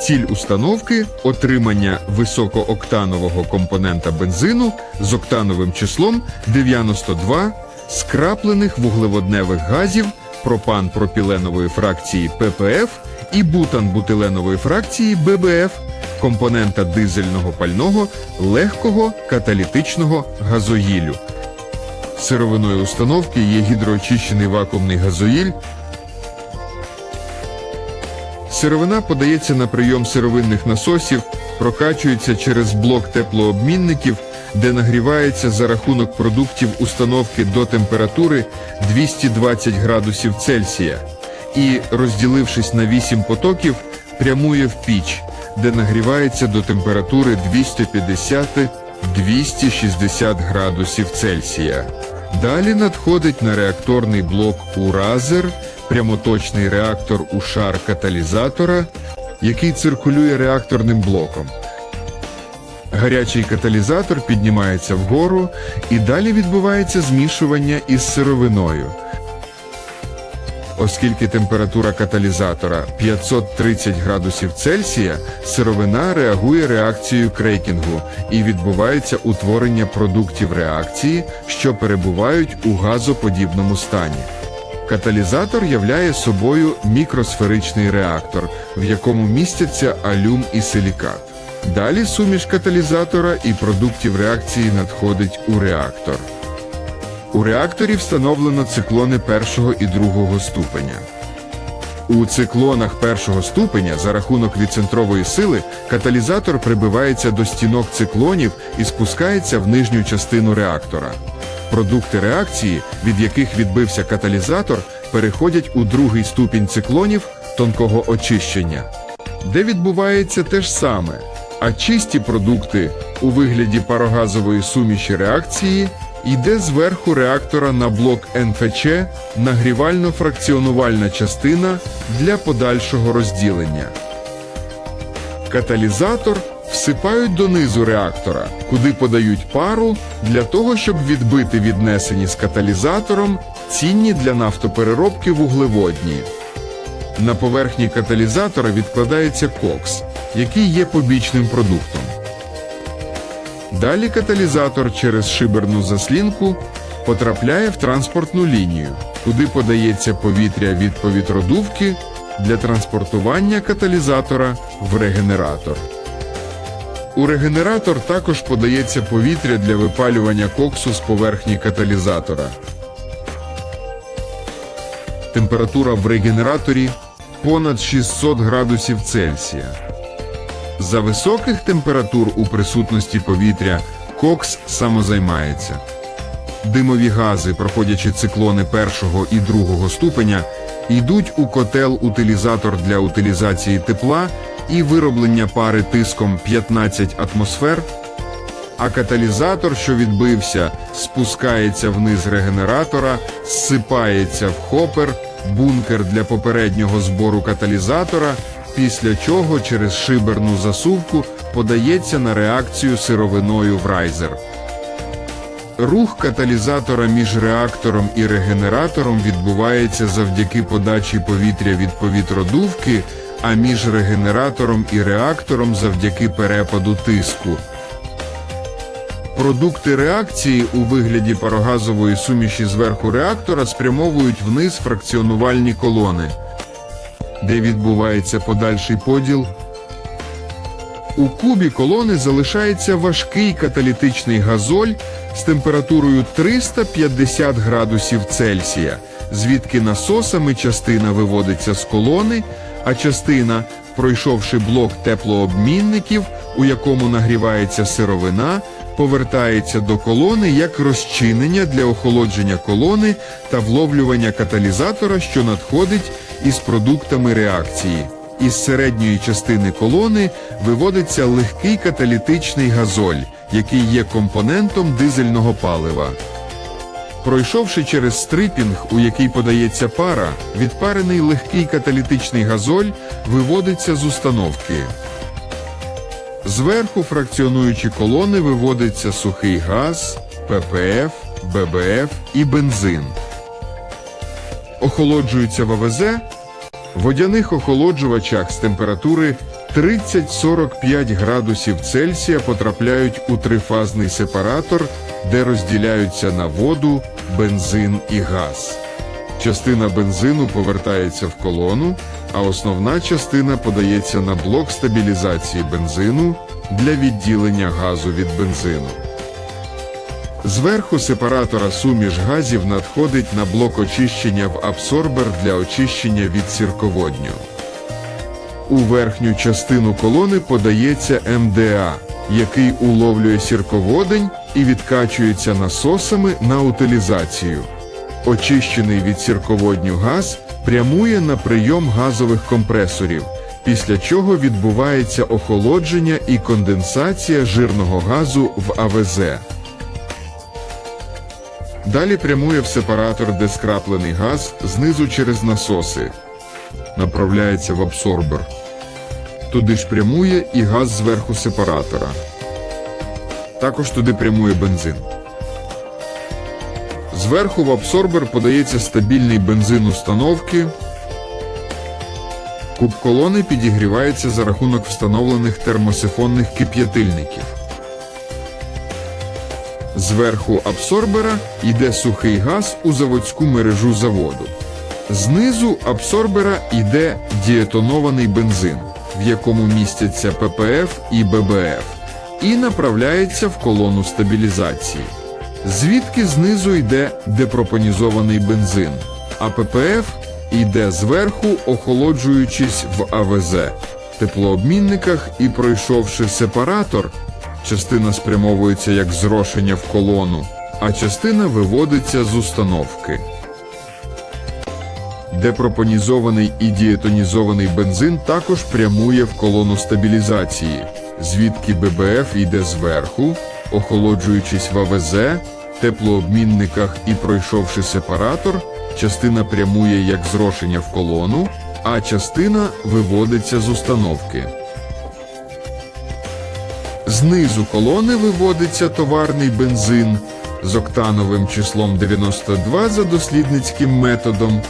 Ціль установки отримання високооктанового компонента бензину з октановим числом 92 скраплених вуглеводневих газів пропан-пропіленової фракції ППФ і бутан-бутиленової фракції ББФ компонента дизельного пального легкого каталітичного газоїлю. Сировиною установки є гідроочищений вакуумний газоїль Сировина подається на прийом сировинних насосів, прокачується через блок теплообмінників, де нагрівається за рахунок продуктів установки до температури 220 градусів Цельсія і, розділившись на 8 потоків, прямує в піч, де нагрівається до температури 250-260 градусів Цельсія. Далі надходить на реакторний блок Уразер прямоточний реактор у шар каталізатора, який циркулює реакторним блоком. Гарячий каталізатор піднімається вгору і далі відбувається змішування із сировиною. Оскільки температура каталізатора 530 градусів Цельсія, сировина реагує реакцією крейкінгу і відбувається утворення продуктів реакції, що перебувають у газоподібному стані. Каталізатор являє собою мікросферичний реактор, в якому містяться алюм і силікат. Далі суміш каталізатора і продуктів реакції надходить у реактор. У реакторі встановлено циклони першого і другого ступеня. У циклонах першого ступеня за рахунок відцентрової сили каталізатор прибивається до стінок циклонів і спускається в нижню частину реактора. Продукти реакції, від яких відбився каталізатор, переходять у другий ступінь циклонів тонкого очищення, де відбувається те ж саме, а чисті продукти у вигляді парогазової суміші реакції йде зверху реактора на блок НФЧ нагрівально-фракціонувальна частина для подальшого розділення. Каталізатор всипають донизу реактора, куди подають пару для того, щоб відбити віднесені з каталізатором цінні для нафтопереробки вуглеводні. На поверхні каталізатора відкладається кокс, який є побічним продуктом. Далі каталізатор через шиберну заслінку потрапляє в транспортну лінію, куди подається повітря від повітродувки для транспортування каталізатора в регенератор. У регенератор також подається повітря для випалювання коксу з поверхні каталізатора. Температура в регенераторі понад 600 градусів Цельсія. За високих температур у присутності повітря кокс самозаймається. Димові гази, проходячи циклони першого і другого ступеня, йдуть у котел-утилізатор для утилізації тепла і вироблення пари тиском 15 атмосфер, а каталізатор, що відбився, спускається вниз регенератора, зсипається в хопер, бункер для попереднього збору каталізатора, після чого через шиберну засувку подається на реакцію сировиною в райзер. Рух каталізатора між реактором і регенератором відбувається завдяки подачі повітря від повітродувки, а між регенератором і реактором завдяки перепаду тиску. Продукти реакції у вигляді парогазової суміші зверху реактора спрямовують вниз фракціонувальні колони, де відбувається подальший поділ. У кубі колони залишається важкий каталітичний газоль з температурою 350 градусів Цельсія, звідки насосами частина виводиться з колони, а частина, пройшовши блок теплообмінників, у якому нагрівається сировина, повертається до колони як розчинення для охолодження колони та вловлювання каталізатора, що надходить із продуктами реакції. Із середньої частини колони виводиться легкий каталітичний газоль, який є компонентом дизельного палива. Пройшовши через стрипінг, у який подається пара, відпарений легкий каталітичний газоль виводиться з установки. Зверху фракціонуючі колони виводиться сухий газ, ППФ, ББФ і бензин. Охолоджується в АВЗ, водяних охолоджувачах з температури 30-45 градусів Цельсія потрапляють у трифазний сепаратор, де розділяються на воду, бензин і газ. Частина бензину повертається в колону, а основна частина подається на блок стабілізації бензину для відділення газу від бензину. Зверху сепаратора суміш газів надходить на блок очищення в абсорбер для очищення від сірководню. У верхню частину колони подається МДА, який уловлює сірководень і відкачується насосами на утилізацію. Очищений від сірководню газ прямує на прийом газових компресорів, після чого відбувається охолодження і конденсація жирного газу в АВЗ. Далі прямує в сепаратор, де скраплений газ знизу через насоси. Направляється в абсорбер. Туди ж прямує і газ зверху сепаратора. Також туди прямує бензин. Зверху в абсорбер подається стабільний бензин установки. Куб колони підігрівається за рахунок встановлених термосифонних кип'ятильників. Зверху абсорбера йде сухий газ у заводську мережу заводу. Знизу абсорбера йде дієтонований бензин, в якому містяться ППФ і ББФ, і направляється в колону стабілізації. Звідки знизу йде депропонізований бензин, а ППФ йде зверху, охолоджуючись в АВЗ, теплообмінниках і пройшовши сепаратор, частина спрямовується як зрошення в колону, а частина виводиться з установки. Депропонізований і дієтонізований бензин також прямує в колону стабілізації, звідки ББФ йде зверху, охолоджуючись в АВЗ, теплообмінниках і пройшовши сепаратор, частина прямує як зрошення в колону, а частина виводиться з установки. Знизу колони виводиться товарний бензин з октановим числом 92 за дослідницьким методом